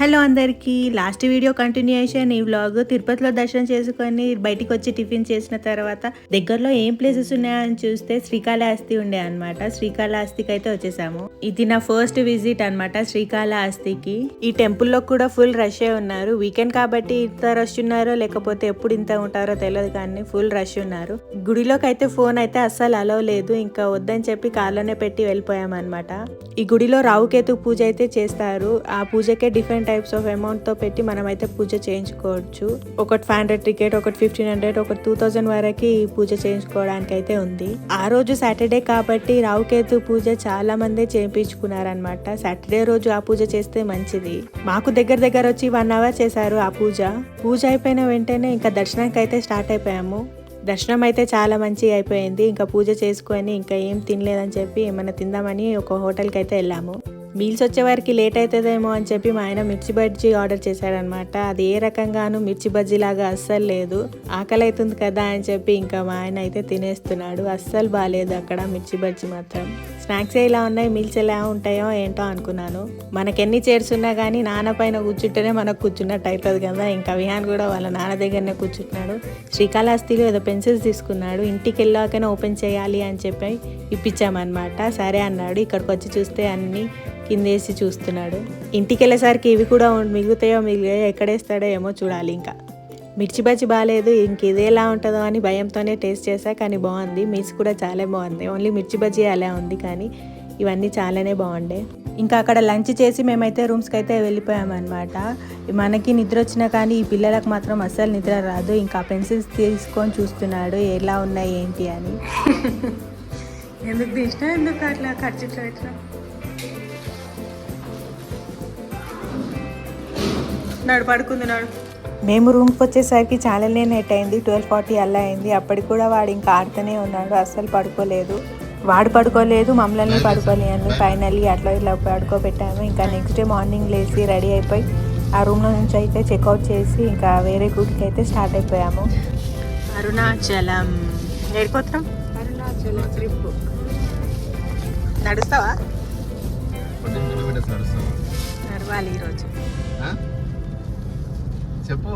Hello అందరికీ. Last video continuation ఈ vlog తిరుపతిలో దర్శనం చేసుకొని బయటికి వచ్చి టిఫిన్ చేసిన తర్వాత దగ్గరలో ఏం ప్లేసెస్ ఉన్నాయని చూస్తే శ్రీకాళహస్తి ఉండే అనమాట శ్రీకాళహస్తికి అయితే వచ్చేసాము. ఇది నా ఫస్ట్ విజిట్ అనమాట శ్రీకాళహస్తికి. ఈ టెంపుల్లో కూడా ఫుల్ రష్ ఉన్నారు. వీకెండ్ కాబట్టి ఇంత రష్ ఉన్నారో లేకపోతే ఎప్పుడు ఇంత ఉంటారో తెలియదు కానీ ఫుల్ రష్ ఉన్నారు. గుడిలోకి అయితే ఫోన్ అయితే అస్సలు అలవ్ లేదు. ఇంకా వద్దని చెప్పి కాళ్ళనే పెట్టి వెళ్ళిపోయాము అనమాట ఈ గుడిలో రావుకేతు పూజ అయితే చేస్తారు. ఆ పూజకే డిఫరెంట్ టైప్స్ ఆఫ్ అమౌంట్తో పెట్టి మనమైతే పూజ చేయించుకోవచ్చు. ఒకటి ఫైవ్ హండ్రెడ్ టికెట్ ఒకటి ఫిఫ్టీన్ హండ్రెడ్ ఒకటి టూ థౌసండ్ వరకు ఈ పూజ చేయించుకోవడానికి అయితే ఉంది. ఆ రోజు సాటర్డే కాబట్టి రావుకేతు పూజ చాలా మంది చేయించుకున్నారనమాట సాటర్డే రోజు ఆ పూజ చేస్తే మంచిది. మాకు దగ్గర దగ్గర వచ్చి వన్ అవర్ చేశారు ఆ పూజ. పూజ అయిపోయిన వెంటనే ఇంకా దర్శనానికి అయితే స్టార్ట్ అయిపోయాము. దర్శనం అయితే చాలా మంచిగా అయిపోయింది. ఇంకా పూజ చేసుకొని ఇంకా ఏం తినలేదని చెప్పి ఏమైనా తిందామని ఒక హోటల్కి అయితే వెళ్ళాము. మీల్స్ వచ్చే వారికి లేట్ అవుతుందేమో అని చెప్పి మా ఆయన మిర్చి బజ్జీ ఆర్డర్ చేశాడనమాట. అది ఏ రకంగానూ మిర్చి బజ్జీ లాగా అస్సలు లేదు. ఆకలి అవుతుంది కదా అని చెప్పి ఇంకా మా ఆయన అయితే తినేస్తున్నాడు. అస్సలు బాగాలేదు అక్కడ మిర్చి బజ్జీ మాత్రం. స్నాక్స్ ఎలా ఉన్నాయి మీల్స్ ఎలా ఉంటాయో ఏంటో అనుకున్నాను. మనకెన్ని చైర్స్ ఉన్నా కానీ నాన్న పైన కూర్చుంటేనే మనకు కూర్చున్నట్టు అవుతుంది కదా. ఇంకా విహాన్ కూడా వాళ్ళ నాన్న దగ్గరనే కూర్చుంటున్నాడు. శ్రీకాళహస్తిలో ఏదో పెన్సిల్స్ తీసుకున్నాడు. ఇంటికి వెళ్ళాకనే ఓపెన్ చేయాలి అని చెప్పి ఇప్పించామన్నమాట. సరే అన్నాడు. ఇక్కడికి వచ్చి చూస్తే అన్నీ కిందేసి చూస్తున్నాడు. ఇంటికి వెళ్ళేసరికి ఇవి కూడా మిగులుతాయో మిగిలియో ఎక్కడేస్తాడో ఏమో చూడాలి ఇంకా. మిర్చి బజ్జి బాగాలేదు ఇంక ఇది ఎలా ఉంటుందో అని భయంతోనే టేస్ట్ చేశా కానీ బాగుంది. మిర్చి కూడా చాలా బాగుంది. ఓన్లీ మిర్చి బజ్జీ అలా ఉంది కానీ ఇవన్నీ చాలానే బాగుండే. ఇంకా అక్కడ లంచ్ చేసి మేమైతే రూమ్స్కి అయితే వెళ్ళిపోయామన్నమాట. మనకి నిద్ర వచ్చినా కానీ ఈ పిల్లలకు మాత్రం అస్సలు నిద్ర రాదు. ఇంకా పెన్సిల్స్ తీసుకొని చూస్తున్నాడు ఎలా ఉన్నాయి ఏంటి అని. ఎందుకు తీసినా ఎందుకు అట్లా ఖర్చు ఇట్లా? నాడు పడుకుంది నాడు. మేము రూమ్కి వచ్చేసరికి చాలా లేట్ అయింది ట్వెల్వ్ ఫార్టీ అలా అయింది. అప్పటికి కూడా వాడు ఇంకా ఆడుతూనే ఉన్నాడు అస్సలు పడుకోలేదు. వాడు పడుకోలేదు మమ్మల్ని పడుకోలేను ఫైనల్లీ అట్లా ఇట్లా పడుకోబెట్టాము. ఇంకా నెక్స్ట్ డే మార్నింగ్ లేచి రెడీ అయిపోయి ఆ రూమ్లో నుంచి అయితే చెక్అవుట్ చేసి ఇంకా వేరే గుడికి అయితే స్టార్ట్ అయిపోయాము. అరుణాచలం. ఏడిపోతున్నాం అరుణాచలం ట్రిప్ నడుస్తావా? నడవాలి ఈరోజు. ఆ? చెప్పు.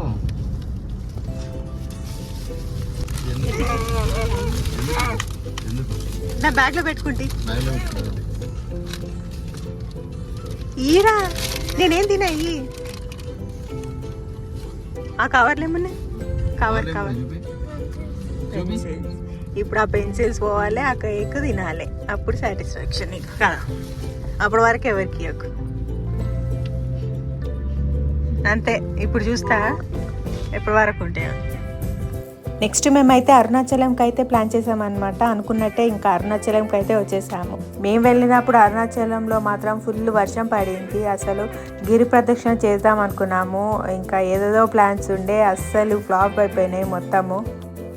నా బ్యాగ్లో పెట్టుకుంటే. బ్యాగ్లో పెట్టుకున్నావు ఈరా నేనేం తినా ఇయ్యి ఆ కవర్లు ఏమున్నాయి? Cover cover. ఇప్పుడు ఆ పెన్సిల్స్ పోవాలి ఆ కేక్ తినాలి. అప్పుడు సాటిస్ఫాక్షన్ నీకు. కదా? అప్పటి వరకు ఎవరికి ఇవ్వకు. అంతే ఇప్పుడు చూస్తా. ఎప్పటి వరకు ఉంటాయో. నెక్స్ట్ మేమైతే అరుణాచలంకి అయితే ప్లాన్ చేసామన్నమాట. అనుకున్నట్టే ఇంకా అరుణాచలంకి అయితే వచ్చేసాము. మేము వెళ్ళినప్పుడు అరుణాచలంలో మాత్రం ఫుల్ వర్షం పడింది. అసలు గిరి ప్రదక్షిణ చేద్దాం అనుకున్నాము. ఇంకా ఏదేదో ప్లాన్స్ ఉండే. అస్సలు ఫ్లాప్ అయిపోయినాయి మొత్తము.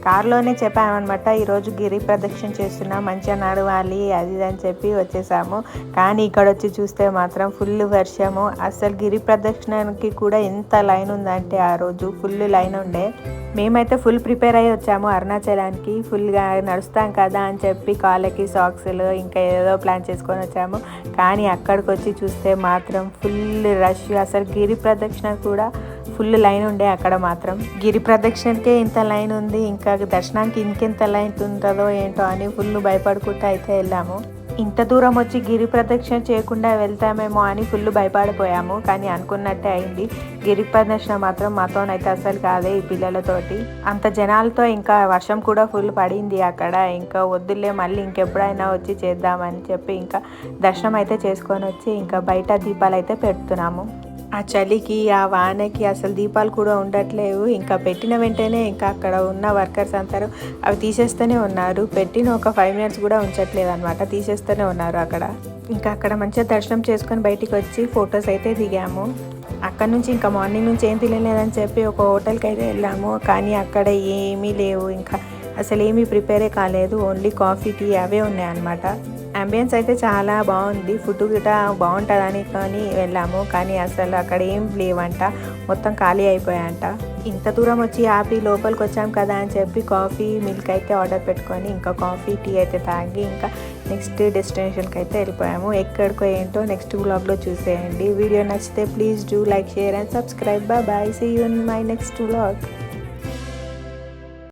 కారులోనే చెప్పామన్నమాట ఈరోజు గిరి ప్రదక్షిణ చేస్తున్నా మంచిగా నడవాలి అది అని చెప్పి వచ్చేసాము. కానీ ఇక్కడ వచ్చి చూస్తే మాత్రం ఫుల్ వర్షము. అసలు గిరి ప్రదక్షిణకి కూడా ఎంత లైన్ ఉందంటే ఆ రోజు ఫుల్ లైన్ ఉండే. మేమైతే ఫుల్ ప్రిపేర్ అయ్యి వచ్చాము అరుణాచలానికి ఫుల్గా నడుస్తాం కదా అని చెప్పి కాళ్ళకి సాక్స్లు ఇంకా ఏదో ప్లాన్ చేసుకొని వచ్చాము. కానీ అక్కడికి వచ్చి చూస్తే మాత్రం ఫుల్ రష్ అసలు గిరి ప్రదక్షిణ కూడా ఫుల్ లైన్ ఉండే అక్కడ మాత్రం. గిరి ప్రదక్షిణకే ఇంత లైన్ ఉంది ఇంకా దర్శనానికి ఇంకెంత లైన్ ఉంటుందో ఏంటో అని ఫుల్ భయపడుకుంటూ అయితే వెళ్ళాము. ఇంత దూరం వచ్చి గిరి ప్రదక్షిణ చేయకుండా వెళ్తామేమో అని ఫుల్ భయపడిపోయాము కానీ అనుకున్నట్టే అయింది. గిరి ప్రదక్షిణ మాత్రం మాతోనైతే అసలు కాదే ఈ పిల్లలతోటి. అంత జనాలతో ఇంకా వర్షం కూడా ఫుల్ పడింది అక్కడ ఇంకా వద్దులే మళ్ళీ ఇంకెప్పుడైనా వచ్చి చేద్దామని చెప్పి ఇంకా దర్శనం అయితే చేసుకొని వచ్చి ఇంకా బయట దీపాలు అయితే పెడుతున్నాము. ఆ చలికి ఆ వానకి అసలు దీపాలు కూడా ఉండట్లేవు. ఇంకా పెట్టిన వెంటనే ఇంకా అక్కడ ఉన్న వర్కర్స్ అంటారు అవి తీసేస్తూనే ఉన్నారు. పెట్టిన ఒక ఫైవ్ మినిట్స్ కూడా ఉంచట్లేదు అనమాట తీసేస్తూనే ఉన్నారు అక్కడ. ఇంకా అక్కడ మంచిగా దర్శనం చేసుకొని బయటికి వచ్చి ఫొటోస్ అయితే దిగాము. అక్కడ నుంచి ఇంకా మార్నింగ్ నుంచి ఏం తినలేదని చెప్పి ఒక హోటల్కి అయితే వెళ్ళాము. కానీ అక్కడ ఏమీ లేవు. ఇంకా అసలు ఏమీ ప్రిపేరే కాలేదు. ఓన్లీ కాఫీ టీ అవే ఉన్నాయన్నమాట. అంబియన్స్ అయితే చాలా బాగుంది. ఫుడ్ గిట బాగుంటుందని కానీ వెళ్ళాము. కానీ అసలు అక్కడ ఏం లేవంట. మొత్తం ఖాళీ అయిపోయాయంట. ఇంత దూరం వచ్చి ఆపి లోపలికి వచ్చాం కదా అని చెప్పి కాఫీ మిల్క్ అయితే ఆర్డర్ పెట్టుకొని ఇంకా కాఫీ టీ అయితే తాగి ఇంకా నెక్స్ట్ డెస్టినేషన్కి అయితే వెళ్ళిపోయాము. ఎక్కడికో ఏంటో నెక్స్ట్ బ్లాగ్లో చూసేయండి. వీడియో నచ్చితే please do like share and subscribe. Bye bye. See you in my next vlog